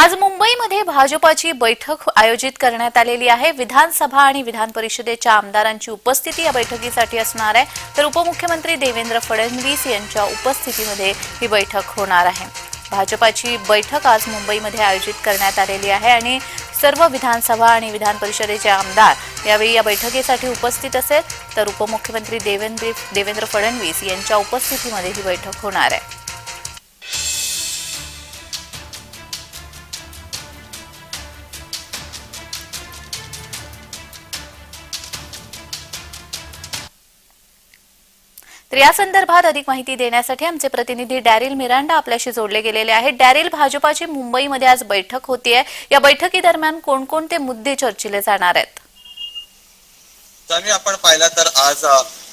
आज मुंबईमध्ये भाजपाची बैठक आयोजित करण्यात आलेली आहे. विधानसभा आणि विधान परिषदेच्या आमदारांची उपस्थिती या बैठकीसाठी असणार आहे. तर उपमुख्यमंत्री देवेंद्र फडणवीस यांच्या उपस्थितीमध्ये ही बैठक होणार आहे. भाजपाची बैठक आज मुंबईमध्ये आयोजित करण्यात आलेली आहे आणि सर्व विधानसभा आणि विधान परिषदेचे आमदार यावेळी या बैठकीसाठी उपस्थित असेल. तर उपमुख्यमंत्री देवेंद्र देवेंद्र फडणवीस यांच्या उपस्थितीमध्ये ही बैठक होणार आहे. तर या संदर्भात अधिक माहिती देण्यासाठी आमचे प्रतिनिधी डॅरिल मिरांडा आपल्याशी जोडले गेलेले आहेत. डॅरिल भाजपाची मुंबईमध्ये आज बैठक होतीये. या बैठकीदरम्यान कोणकोणते मुद्दे चर्चिले जाणार आहेत? आपण पाहिलं तर आज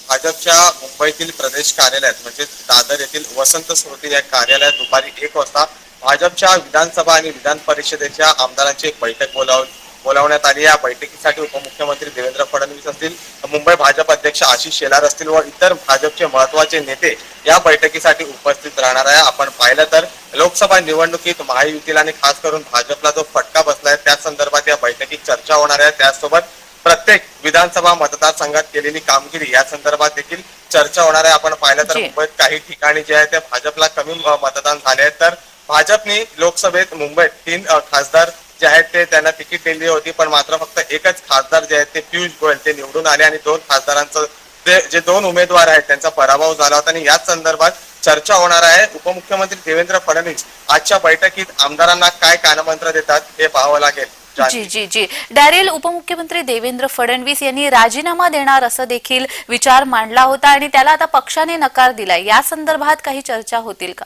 भाजपच्या मुंबईतील प्रदेश कार्यालयात म्हणजे दादर येथील वसंत स्मृती या कार्यालयात दुपारी एक वाजता भाजपच्या विधानसभा आणि विधान परिषदेच्या आमदारांची एक बैठक बोलावली. बोलावण्यात आली या बैठकीसाठी उपमुख्यमंत्री देवेंद्र फडणवीस असतील मुंबई भाजप अध्यक्ष आशिष शेलार असतील व इतर भाजपचे महत्त्वाचे नेते या बैठकीसाठी उपस्थित राहणार आहे. आपण पाहिलं तर लोकसभा निवडणुकीत महायुतीला आणि खास करून भाजपला जो फटका बसलाय त्या संदर्भात या बैठकीत चर्चा होणार आहे. त्याचसोबत प्रत्येक विधानसभा मतदारसंघात केलेली कामगिरी या संदर्भात देखील चर्चा होणार आहे. आपण पाहिलं तर. मुंबईत काही ठिकाणी जे आहे ते भाजपला कमी मतदान झाले आहे तर भाजपने लोकसभेत मुंबईत तीन खासदार जे आहेत ते त्यांना तिकीट दिली होती पण मात्र फक्त एकच खासदार जे आहेत ते पियुष गोयल ते निवडून आले आणि दोन खासदारांचं जे जे दोन उमेदवार आहेत त्यांचा पराभव झाला होता आणि याच संदर्भात चर्चा होणार आहे. उपमुख्यमंत्री देवेंद्र फडणवीस आजच्या बैठकीत आमदारांना काय कानमंत्र देतात हे पाहावं लागेल. जी जी जी. डॅरेल उपमुख्यमंत्री देवेंद्र फडणवीस यांनी राजीनामा देणार असं देखील विचार मांडला होता आणि त्याला आता पक्षाने नकार दिलाय. या संदर्भात काही चर्चा होतील का?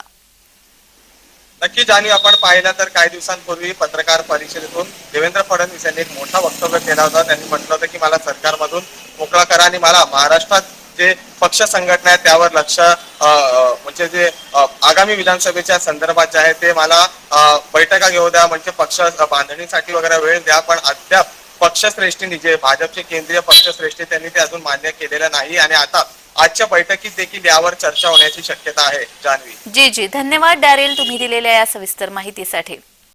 नक्कीच आणि आपण पाहिलं तर काही दिवसांपूर्वी पत्रकार परिषदेतून देवेंद्र फडणवीस यांनी एक मोठा वक्तव्य केला होता. त्यांनी म्हटलं होतं की मला सरकारमधून मोकळा करा आणि मला महाराष्ट्रात जे पक्ष संघटना आहे त्यावर लक्ष म्हणजे जे आगामी विधानसभेच्या संदर्भात जे आहे ते मला बैठका घेऊ द्या म्हणजे पक्ष बांधणीसाठी वगैरे वेळ द्या पण अद्याप पक्षश्रेष्ठींनी जे भाजपचे केंद्रीय पक्षश्रेष्ठी त्यांनी ते अजून मान्य केलेलं नाही. आणि आता आजच्या बैठकीत देखील यावर चर्चा होण्याची शक्यता आहे जानवी जी जी. धन्यवाद डॅरेल. तुम्ही दिलेल्या या सविस्तर माहितीसाठी.